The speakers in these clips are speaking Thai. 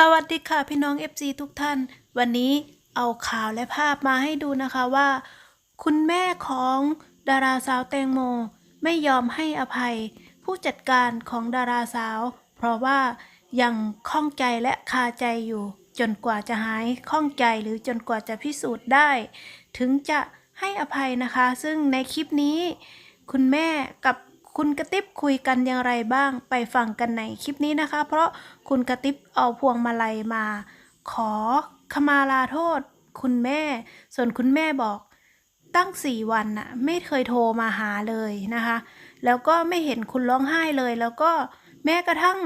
สวัสดีค่ะพี่น้อง FC ทุกท่าน วันนี้เอาข่าวและภาพมาให้ดูนะคะว่า คุณแม่ของดาราสาวแตงโม ไม่ยอมให้อภัย ผู้จัดการของดาราสาว เพราะว่ายังข้องใจและคาใจอยู่ จนกว่าจะหายข้องใจหรือจนกว่าจะพิสูจน์ได้ ถึงจะให้อภัยนะคะ ซึ่งในคลิปนี้ คุณแม่กับ คุณกระติบคุยกันอย่างไรบ้างไปฟังกันในคลิปนี้นะคะ เพราะคุณกระติบเอาพวงมาลัยมา ขอขมาลาโทษ คุณแม่ ส่วนคุณแม่บอกตั้งสี่วันน่ะไม่เคยโทรมาหาเลยนะคะ แล้วก็ไม่เห็นคุณร้องไห้เลย แล้วก็แม้กระทั่ง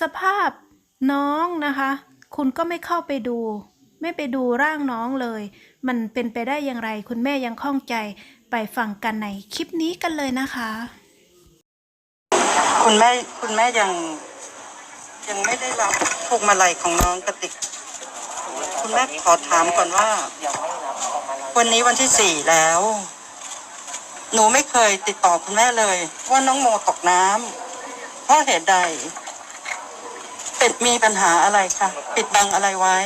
สภาพน้องนะคะ คุณก็ไม่เข้าไปดู ไม่ไปดูร่างน้องเลย มันเป็นไปได้อย่างไร คุณแม่ยังข้องใจไปฟังกันในคลิปนี้กันเลยนะคะ คุณแม่คุณแม่ยังยังไม่ได้รับพวงมาลัยของน้องกระติก คุณแม่ขอถามก่อนว่า วันนี้วันที่สี่แล้ว หนูไม่เคยติดต่อคุณแม่เลย ว่าน้องโมตกน้ำเพราะเหตุใดเป็ดมีปัญหาอะไรคะปิดบังอะไรไว้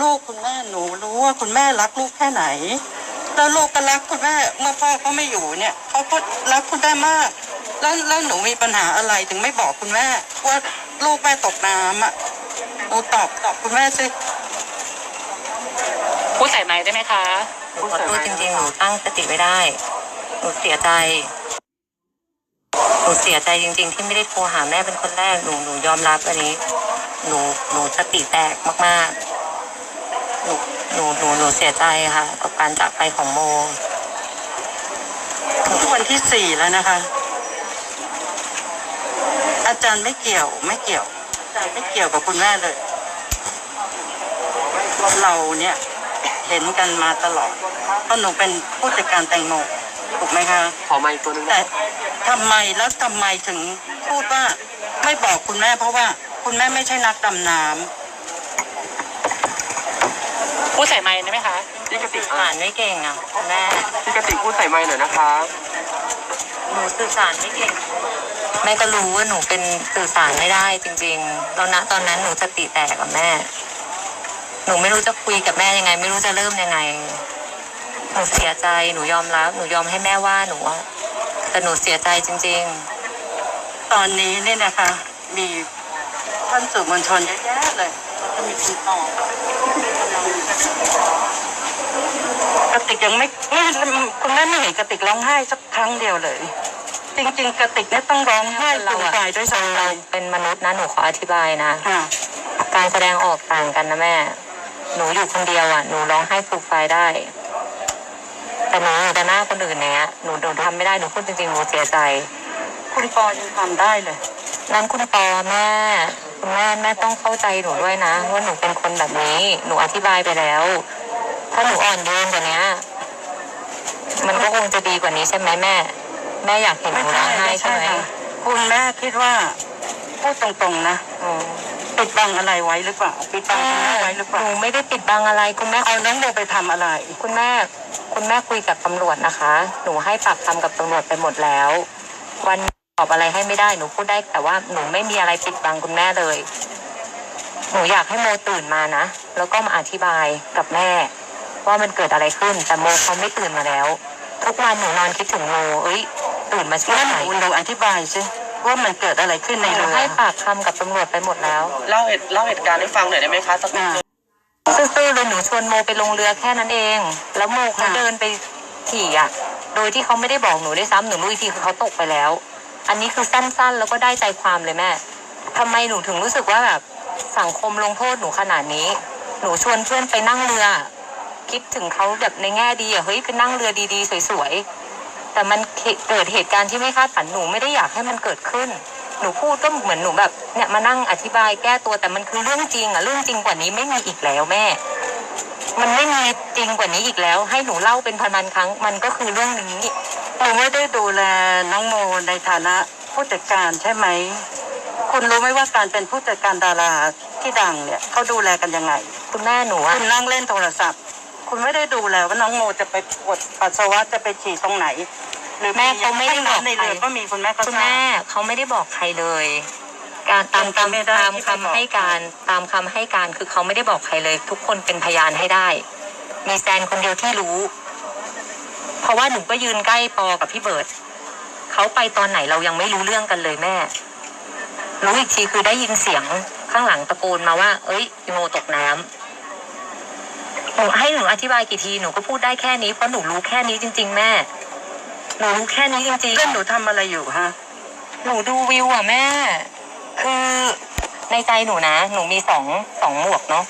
ลูกคุณแม่หนูรู้ว่าคุณแม่รักลูกแค่ไหน แล้วลูกก็รักคุณแม่เมื่อพ่อเขาไม่อยู่เนี่ยเขาก็รักคุณแม่มาก แล้วแล้วหนูมีปัญหาอะไรถึงไม่บอกคุณแม่ว่าลูกแม่ตกน้ำอะหนูตอบตอบคุณแม่สิพูดใส่ไม้ได้ไหมคะหนูขอโทษจริงๆ หนูตั้งสติไม่ได้ หนูเสียใจ หนูเสียใจจริง ๆ ที่ไม่ได้โทรหาแม่เป็นคนแรก หนูหนูยอมรับอันนี้ หนูหนูสติแตกมากๆ หนูหนูหนูหนูเสียใจค่ะกับการจากไปของโม ทุกวันที่สี่แล้วนะคะ อาจารย์ไม่เกี่ยวไม่เกี่ยวอาจารย์ไม่เกี่ยวกับคุณแม่เลย เราเนี่ยเห็นกันมาตลอดเพราะหนูเป็นผู้จัดการแตงโมถูกไหมคะขอไม้ตัวนึงแต่ทำไมแล้วทำไมถึงพูดว่าไม่บอกคุณแม่เพราะว่าคุณแม่ไม่ใช่นักดำน้พูดใส่ไม้ได้ไหมคะพี่กติกอ่านไม่เก่งอะคุณแม่พี่กติกพูดใส่ไม้หน่อยนะคะหนูสื่อสารไม่เก่ง แม่ก็รู้ว่าหนูเป็นสื่อสารไม่ได้จริงๆแล้วณตอนนั้นหนูสติแตกกับแม่ หนูไม่รู้จะคุยกับแม่ยังไง ไม่รู้จะเริ่มยังไง หนูเสียใจหนูยอมรับหนูยอมให้แม่ว่าหนูอะแต่หนูเสียใจจริงำตอนนี้เนี่ยนะคะ มีท่านสื่อมวลชนเยอะแยะเลยจะมีคุณตอกระติกยังไม่แม่คุณแม่ไม่เห็นกระติกร้องไห้สักครั้งเดียวเลย จริงๆกระติกเนี่ยต้องร้องไห้ๆเราฝ่ายด้วยคซ้ำนไปเราเป็นมนุษย์นะหนูขออธิบายนะ ค่ะ การแสดงออกต่างกันนะแม่ หนูอยู่คนเดียวอะ หนูร้องไห้ฟูมไฟายได้ แต่หนูอยู่ต่อหน้าคนอื่นเนี้ย หนูหนูทำไม่ได้ หนูพูดจริงๆ หนูเสียใจ คุณปอยังทำได้เลย นั้นคุณปอแม่คุณแม่แม่ต้องเข้าใจหนูด้วยนะ ว่าหนูเป็นคนแบบนี้ หนูอธิบายไปแล้ว ถ้าหนูอ่อนโยนกว่านี้มันก็คงจะดีกว่านี้ใช่ไหมแม่ แม่อยากเห็นหไม่นูใช่ร้องไห้ไม่ใช่ใช่ไหมค่ะคุณแม่คิดว่าพูดตรงๆนะอืมปิดบังอะไรไว้หรือเปล่าปิดบังคุณแม่ไว้หรือเปหล่านูไม่ได้ปิดบังอะไรคุณแม่เอาน้องโมไปทำอะไร คุณแม่ คุณแม่คุยกับตำรวจนะคะ หนูให้ปากคำกับตำรวจไปหมดแล้ว วันนี้ตอบอะไรให้ไม่ได้หนูพูดได้แต่ว่าหนูไม่มีอะไรปิดบังคุณแม่เลย หนูอยากให้โมตื่นมานะแล้วก็มาอธิบายกับแม่ ว่ามันเกิดอะไรขึ้นแต่โมเขาไม่ตื่นมาแล้ว ทุกวันหนูนอนคิดถึงโมเอ้ย ตื่นมาช่วยงั้นหหน่นูอยลองอธิบายสิว่ามันเกิดอะไรขึ้นในหนูเรือให้ปากคำกับตำรวจไปหมดแล้ว เล่าเหตุเล่าเหตุการณ์ให้ฟังหน่อยได้ไหมคะสักนิดอ่านึงซื่อๆเลยหนูชวนโมไปลงเรือแค่นั้นเอง แล้วโมเขาค่ะเดินไปขี่อะ โดยที่เขาไม่ได้บอกหนูได้วยซ้ำหนูรู้อีกทีคือเขาตกไปแล้ว อันนี้คือสั้นๆ แล้วก็ได้ใจความเลยแม่ทำไมหนูถึงรู้สึกว่าแบบสังคมลงโทษหนูขนาดนี้ หนูชวนเพื่อนไปนั่งเรือ คิดถึงเขาแบบในแง่ดีอะเฮ้ยไปนั่งเรือดีๆ สวยๆ แต่มันเกิดเหตุการณ์ที่ไม่คาดฝันหนูไม่ได้อยากให้มันเกิดขึ้น หนูพูดก็เหมือนหนูแบบเนี่ยมานั่งอธิบายแก้ตัวแต่มันคือเรื่องจริงอะเรื่องจริงกว่านี้ไม่มีอีกแล้วแม่ มันไม่มีจริงกว่านี้อีกแล้ว ให้หนูเล่าเป็นพันๆครั้ง มันก็คือเรื่องนี้หนูไม่ได้ดูแลน้องโมในฐานะผู้จัดการใช่ไหมคุณรู้ไหมว่าการเป็นผู้จัดการดาราที่ดังเนี่ยเขาดูแลกันยังไง คุณแม่หนูอะคุณนั่งเล่นโทรศัพท์ คุณไม่ได้ดูแลว่าน้องโมจะไปปวดปัสสาวะจะไปฉี่ตรงไหน หรือแม่เขาไม่ได้บอกในใครเรือก็มีคุณแม่ก็คุณทราแม่บเขาไม่ได้บอกใครเลย การตามเป็นไปไม่ได้คำตามที่คำไปบอกให้การตามคำให้การคือเขาไม่ได้บอกใครเลย ทุกคนเป็นพยานให้ได้ มีแซนคนเดียวที่รู้ เพราะว่าหนูก็ยืนใกล้ปอกับพี่เบิร์ดเขาไปตอนไหนเรายังไม่รู้เรื่องกันเลยแม่รู้อีกทีคือได้ยินเสียงข้างหลังตะโกนมาว่า เอ้ยอีโมตกน้ำหนูให้หนูอธิบายกี่ทีหนูก็พูดได้แค่นี้เพราะหนูรู้แค่นี้จริง ๆ แม่ หนูรู้แค่นี้จริงๆแล้วหนูทำอะไรอยู่ฮะ หนูดูวิวอะแม่ คือในใจหนูนะ หนูมีสองสองหมวกเนาะ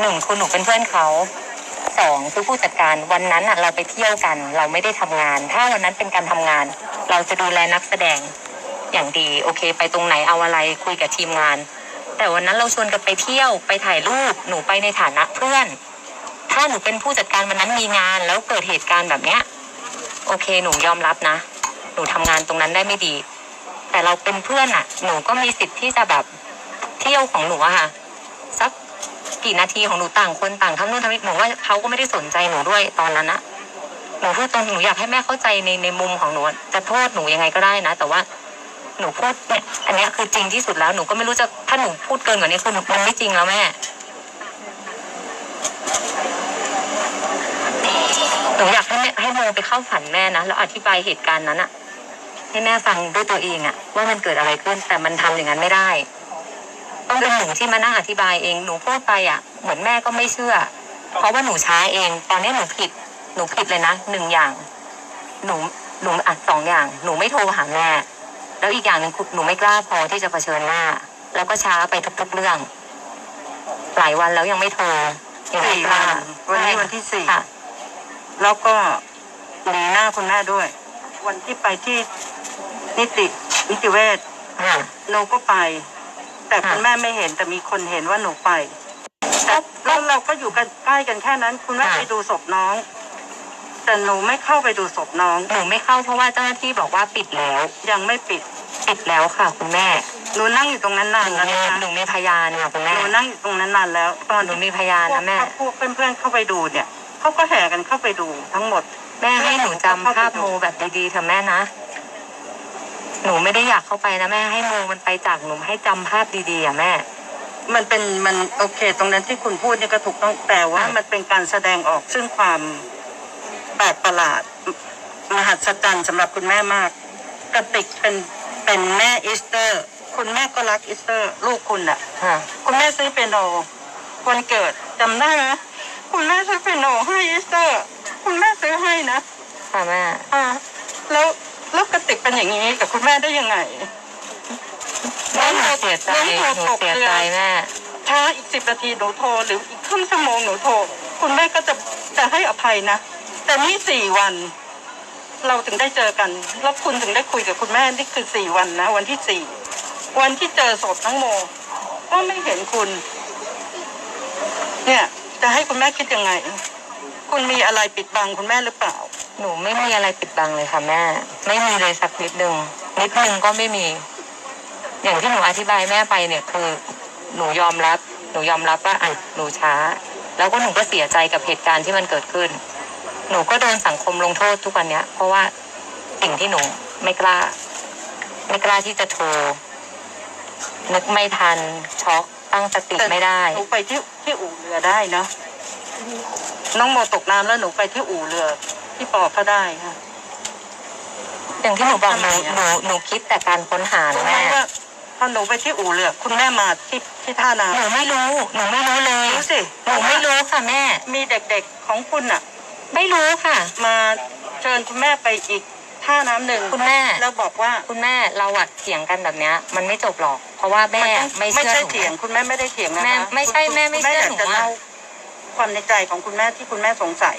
หนึ่งคือหนูเป็นเพื่อนเขาสองคือผู้จัดการวันนั้นอะ เราไปเที่ยวกัน เราไม่ได้ทำงาน ถ้าวันนั้นเป็นการทำงาน เราจะดูแลนักแสดง อย่างดีโอเค ไปตรงไหนเอาอะไรคุยกับทีมงาน แต่วันนั้นเราชวนกันไปเที่ยวไปถ่ายรูปหนูไปในฐานะเพื่อน ถ้าหนูเป็นผู้จัดการวันนั้นมีงาน แล้วเกิดเหตุการณ์แบบเนี้ย โอเคหนูยอมรับนะ หนูทำงานตรงนั้นได้ไม่ดี แต่เราเป็นเพื่อนอะหนูก็มีสิทธิ์ที่จะแบบเที่ยวของหนูอะค่ะสักกี่นาทีของหนูต่างคนต่างทำนู่นทำนี่หนูว่าเขาก็ไม่ได้สนใจหนูด้วยตอนนั้นอะหนูพูดตรงหนูอยากให้แม่เข้าใจในในมุมของหนูจะโทษหนูยังไงก็ได้นะ แต่ว่าหนูพูดเนี่ยอันนี้คือจริงที่สุดแล้วหนูก็ไม่รู้จะถ้าหนูพูดเกินกว่านี้คือหนูมันไม่จริงแล้วแม่หนูอยากให้ แม่ให้โมไปเข้าฝันแม่นะแล้วอธิบายเหตุการณ์นั้นอะให้แม่ฟังด้วยตัวเองอะว่ามันเกิดอะไรขึ้นแต่มันทำอย่างนั้นไม่ได้ต้องเป็นหนูที่มานั่งอธิบายเองหนูพูดไปอะเหมือนแม่ก็ไม่เชื่อ เพราะว่าหนูช้าเอง ตอนนี้หนูผิดหนูผิดเลยนะหนึ่งอย่าง หนูหนูอะสองอย่าง หนูไม่โทรหาแม่แล้วอีกอย่างหนึ่งคือหนูไม่กล้าพอที่จะเผชิญหน้า แล้วก็ช้าไปทุกๆเรื่อง หลายวันแล้วยังไม่โทรยังไม่สี่กล้าวันวันนี้วันที่สี่ค่ะแล้วก็ หนีหน้าคุณแม่ด้วย วันที่ไปที่นิตินิติเวชค่ะหนูก็ไป แต่ค่ะคุณแม่ไม่เห็นแต่มีคนเห็นว่าหนูไปแล้วแล้วเราก็อยู่กันใกล้กันแค่นั้น คุณแม่ไปดูศพน้อง แต่หนูไม่เข้าไปดูศพน้อง หนูไม่เข้าเพราะว่าเจ้าหน้าที่บอกว่าปิดแล้ว ยังไม่ปิดปิดแล้วค่ะ คุณแม่หนูนั่งอยู่ตรงนั้นนานหนูแล้วมีนะคะหนูมีพยานค่ะคุณหแม่นูนั่งอยู่ตรงนั้นนานแล้วตอนหนูมีพยานพวกนะแม่พวกเพื่อนๆเข้าไปดูเนี่ย เขาก็แห่กันเข้าไปดูทั้งหมด แม่ให้หนูจำภาพโมแบบดีๆเถอะแม่นะ หนูไม่ได้อยากเข้าไปนะแม่ให้โมมันไปจากหนูให้จำภาพดีๆอะแม่ มันเป็นมันโอเค ตรงนั้นที่คุณพูดเนี่ยก็ถูกต้องแต่ว่าค่ะ มันเป็นการแสดงออกซึ่งความแปลกประหลาดมหัศจรรย์สำหรับคุณแม่มากกระติกเป็นเป็นแม่อีสเตอร์ คุณแม่ก็รักอีสเตอร์ ลูกคุณอะ ค่ะ คุณแม่ซื้อเปียโนวันเกิดจำได้ไหม คุณแม่ซื้อเปียโนให้อีสเตอร์ คุณแม่ซื้อให้นะค่ะแม่อ่าแล้วแล้วกระติกเป็นอย่างนี้กับคุณแม่ได้ยังไงแม่หนูเสียใจน้องหนูโทรตกเสียเรือใจแม่ช้าอีกสิบนาทีหนูโทรหรืออีกครึ่งชั่วโมงหนูโทรคุณแม่ก็จะจะให้อภัยนะ แต่นี่สี่วัน เราถึงได้เจอกันแล้วคุณถึงได้คุยกับคุณแม่นี่คือสี่วันนะ วันที่สี่วันที่เจอศพน้องโม ก็ไม่เห็นคุณ เนี่ย จะให้คุณแม่คิดยังไง คุณมีอะไรปิดบังคุณแม่หรือเปล่า หนูไม่มีอะไรปิดบังเลยค่ะแม่ ไม่มีเลยสักนิดนึงนิดนึงก็ไม่มี อย่างที่หนูอธิบายแม่ไปเนี่ยคือหนูยอมรับ หนูยอมรับว่าอะหนูช้า แล้วก็หนูก็เสียใจกับเหตุการณ์ที่มันเกิดขึ้น หนูก็โดนสังคมลงโทษทุกวันเนี้ย เพราะว่าสิ่งที่หนูไม่กล้า ไม่กล้าที่จะโทรนึกไม่ทันช็อก ตั้งสติไม่ได้ หนูไปที่ที่อู่เรือได้เนาะน้องโมตกน้ำแล้วหนูไปที่อู่เรือ ที่ปอก็ได้ค่ะ อย่างที่หนูบอกหนูทำไมอะหนูหนูคิดแต่การค้นหารู้นะไหมแม่ว่าพอหนูไปที่อู่เรือ คุณแม่มาที่ที่ท่าน้หนูไม่รู้ หนูไม่รู้เลยำรู้สิหนูไม่รู้ค่ะแม่ มีเด็กๆของคุณอะไม่รู้ค่ะ มาเชิญคุณแม่ไปอีกท่าน้ำหนึ่งคุณแม่ แล้วบอกว่า คุณแม่เราอะเถียงกันแบบเนี้ย มันไม่จบหรอก เพราะว่าแม่นต้องไม่ไม่เชื่อใช่หนูเถียงคุณแม่ไม่ได้เถียงนะคะแม่ไม่ใช่คุณแม่ไม่คุณเชื่ออยากจะหนูอะเล่าความในใจของคุณแม่ที่คุณแม่สงสัย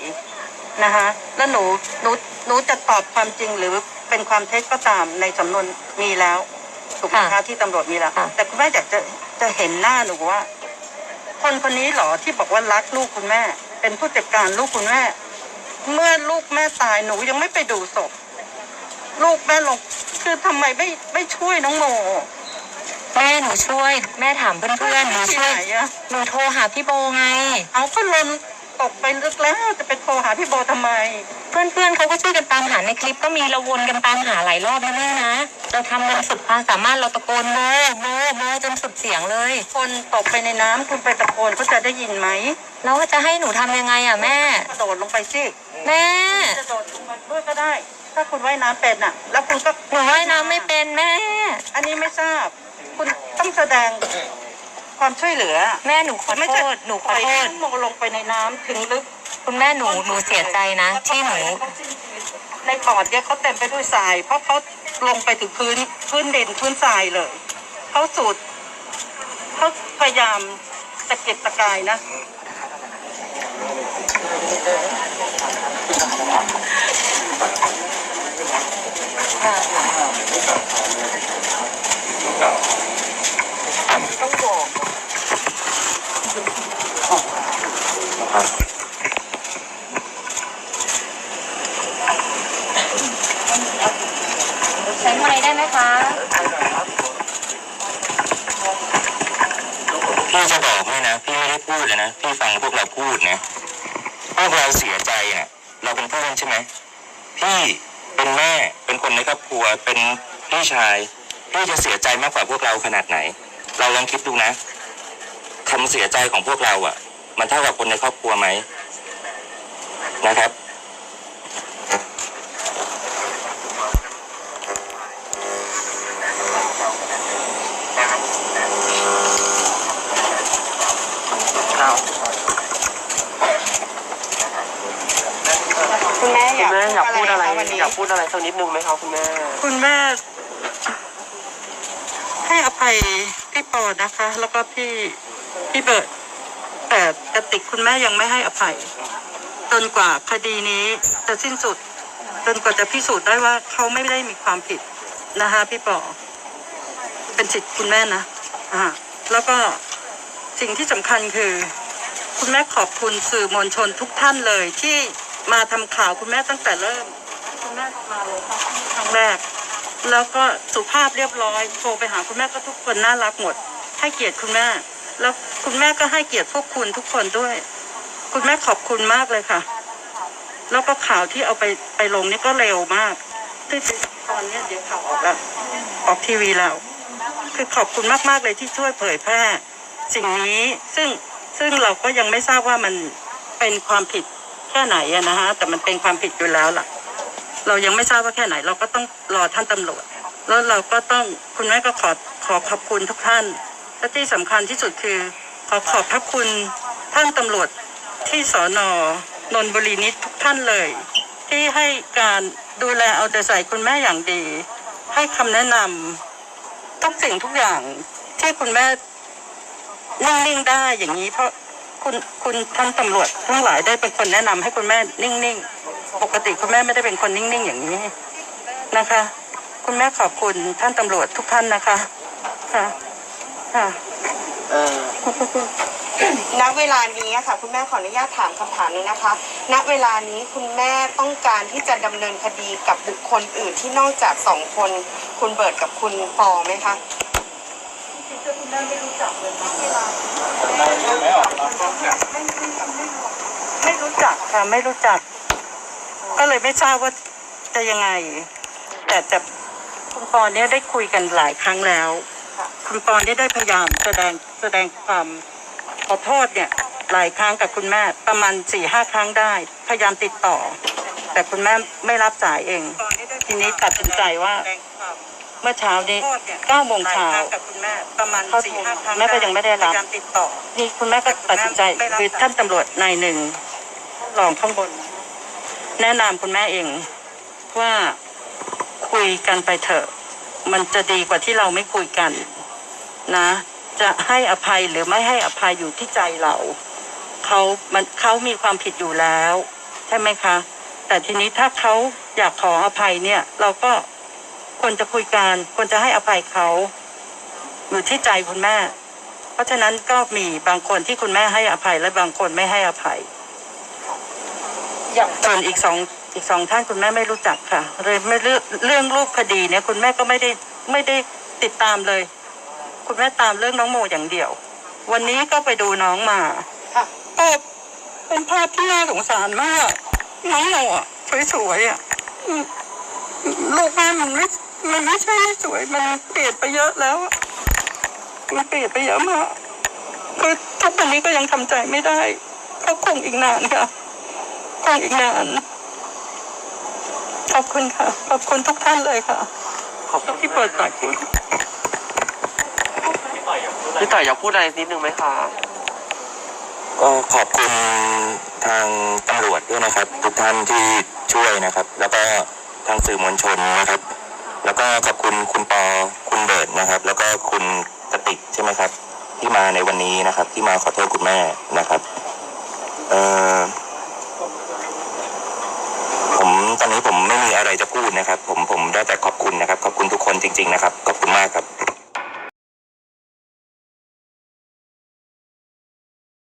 นะคะ แล้วหนูหนูหนูจะตอบความจริงหรือเป็นความเท็จก็ตามในสำนวนมีแล้วถูกไหมคะที่ตำรวจมีแล้วแต่คุณแม่อยากจะจะเห็นหน้าหนูว่า คนคนนี้เหรอที่บอกว่ารักลูกคุณแม่ เป็นผู้จัดการลูกคุณแม่ เมื่อลูกแม่ตายหนูยังไม่ไปดูศพ ลูกแม่ลงคือทำไมไม่ไม่ช่วยน้องโม แม่หนูช่วย แม่ถามเพื่อนๆหนูที่ช่วยไหนอะ หนูโทรหาพี่โบไง เอาก็ลนตกไปลึกแล้วจะไปโทรหาพี่โบทำไม เพื่อนๆเขาก็ช่วยกันตามหาในคลิปก็มีเราวนกันตามหาหลายรอบนะแม่นะเราทำกันสุดความสามารถเราตะโกนโมโมโมจนสุดเสียงเลย คนตกไปในน้ำคุณไปตะโกนเขาจะได้ยินไหมแล้วจะให้หนูทำยังไงอะแม่ กระโดดลงไปสิแม่ กระโดดลงมาด้วยก็ได้ ถ้าคุณว่ายน้ำเป็นอะ แล้วคุณก็หนูว่ายน้ำไม่เป็นแม่ อันนี้ไม่ทราบ คุณต้องแสดงความช่วยเหลือ แม่หนูขอไม่โทใช่ษหนูขปล่ออยโทให้ษลงลงไปในน้ำถึงลึกคุณแม่หนูหนูเสียใจนะ ที่หนู ในปอดเนี่ยเขาเต็มไปด้วยทราย เพราะเขาลงไปถึงพื้นพื้นดินพื้นทรายเลยเขาสูดเขาพยายามตะเกียกตะกายนะ ใช้ไม้ได้ไหมคะพี่จะบอกให้นะ พี่ไม่ได้พูดเลยนะ พี่ฟังพวกเราพูดนะพวกเราเสียใจเนะ่ะเราเป็นเพื่อนใช่ไหมพี่เป็นแม่เป็นคนในครอบครัวเป็นพี่ชายพี่จะเสียใจมากกว่าพวกเราขนาดไหน เราลองคิดดูนะคำเสียใจของพวกเราอะ่ะ มันเท่ากับคนในครอบครัวไหมนะครับ คุณแม่อยากแม่อยากพูดอะไรควันนี้อยากพูดอะไรสักนิดนึงไหมครับคุณแม่คุณแม่ให้อภัยพี่ปอนะคะ แล้วก็พี่พี่เบิร์ด แต่กระติกคุณแม่ยังไม่ให้อภัย จนกว่าคดีนี้จะสิ้นสุด จนกว่าจะพิสูจน์ได้ว่าเขาไม่ได้มีความผิดนะคะพี่ปอเป็นสิทธิ์คุณแม่นะอ่าแล้วก็สิ่งที่สำคัญคือ คุณแม่ขอบคุณสื่อมวลชนทุกท่านเลย ที่มาทำข่าวคุณแม่ตั้งแต่เริ่ม คุณแม่มาเลยครับครั้งแรก แล้วก็สุภาพเรียบร้อยโทรไปหาคุณแม่ก็ทุกคนน่ารักหมด ให้เกียรติคุณแม่ แล้วคุณแม่ก็ให้เกียรติพวกคุณทุกคนด้วย คุณแม่ขอบคุณมากเลยค่ะ แล้วก็ข่าวที่เอาไปไปลงนี่ก็เร็วมากที่ตอนนี้เดี๋ยวข่าวออกแล้วออกทีวีแล้ว คือขอบคุณมากๆเลยที่ช่วยเผยแพร่สิ่งนี้ซึ่งซึ่งเราก็ยังไม่ทราบว่ามันเป็นความผิดแค่ไหนอะนะฮะแต่มันเป็นความผิดอยู่แล้วล่ะ เรายังไม่ทราบว่าแค่ไหน เราก็ต้องรอท่านตำรวจ แล้วเราก็ต้องคุณแม่ก็ขอขอขอบคุณทุกท่าน และที่สำคัญที่สุดคือขอขอบพระคุณท่านตำรวจที่สอนอนนบุรีนี้ทุกท่านเลย ที่ให้การดูแลเอาใจใส่คุณแม่อย่างดี ให้คำแนะนำทุกสิ่งทุกอย่างที่คุณแม่นิ่งๆได้อย่างนี้เพราะคุณคุณท่านตำรวจทั้งหลายได้เป็นคนแนะนำให้คุณแม่นิ่งๆปกติคุณแม่ไม่ได้เป็นคนนิ่งๆอย่างนี้นะคะ คุณแม่ขอบคุณท่านตำรวจทุกท่านนะคะค่ะ ค่ะณเวลานี้อะค่ะ คุณแม่ขออนุญาตถามคำถามนึงนะคะ ณเวลานี้คุณแม่ต้องการที่จะดำเนินคดีกับบุคคลอื่นที่นอกจากสองคน คุณเบิร์ดกับคุณปอไหมคะ ไม่รู้จักค่ะไม่รู้จัก ก็เลยไม่ทราบว่าจะยังไง แต่แต่คุณปอเนี่ยได้คุยกันหลายครั้งแล้ว คุณปอเนี่ยได้พยายามแสดงแสดงความขอโทษเนี่ยหลายครั้งกับคุณแม่ประมาณสี่ห้าครั้งได้ พยายามติดต่อ แต่คุณแม่ไม่รับสายเอง ทีนี้ตัดสินใจว่า เมื่อเช้านี้เก้าโมงเช้าเขาโทรแม่ก็ยังไม่ได้รับนี่คุณแม่ก็ตัดสินใจคือท่านตำรวจนายหนึ่งรองข้างบน แนะนำคุณแม่เองว่าคุยกันไปเถอะ มันจะดีกว่าที่เราไม่คุยกัน นะ จะให้อภัยหรือไม่ให้อภัยอยู่ที่ใจเราเขามันเขามีความผิดอยู่แล้ว ใช่ไหมคะ แต่ทีนี้ถ้าเขาอยากขออภัยเนี่ย เราก็ควรจะคุยกันควรจะให้อภัยเขาอยู่ที่ใจคุณแม่ เพราะฉะนั้นก็มีบางคนที่คุณแม่ให้อภัยและบางคนไม่ให้อภัยส่วนอีกสองอีกสองท่านคุณแม่ไม่รู้จักค่ะเลยไม่เรื่องเรื่องรูปคดีเนี่ยคุณแม่ก็ไม่ได้ไม่ได้ติดตามเลย คุณแม่ตามเรื่องน้องโมอย่างเดียว วันนี้ก็ไปดูน้องมาค่ะก็เป็นภาพที่น่าสงสารมาก น้องโมอะสวยๆอะอืมลูกแม่มันไม่มันไม่ใช่ไม่สวยมันเปลี่ยนไปเยอะแล้วอะมันเปลี่ยนไปเยอะมากคือทุกวันนี้ก็ยังทำใจไม่ได้ก็คงอีกนานค่ะคงอีกนานขอบคุณค่ะ ขอบคุณทุกท่านเลยค่ะ ขอบคุณที่เปิดปากพูด พี่ต่อยอยากพูดอะไรนิดนึงไหมคะ ก็ขอบคุณทางตำรวจด้วยนะครับ ทุกท่านที่ช่วยนะครับ แล้วก็ทางสื่อมวลชนนะครับ แล้วก็ขอบคุณคุณปอคุณเบิร์ดนะครับ แล้วก็คุณกติกใช่ไหมครับ ที่มาในวันนี้นะครับ ที่มาขอโทษคุณแม่นะครับเอ่อผมตอนนี้ผมไม่มีอะไรจะพูดนะครับ ผมผมได้แต่ขอบคุณนะครับ ขอบคุณทุกคนจริง ๆ นะครับ ขอบคุณมากครับ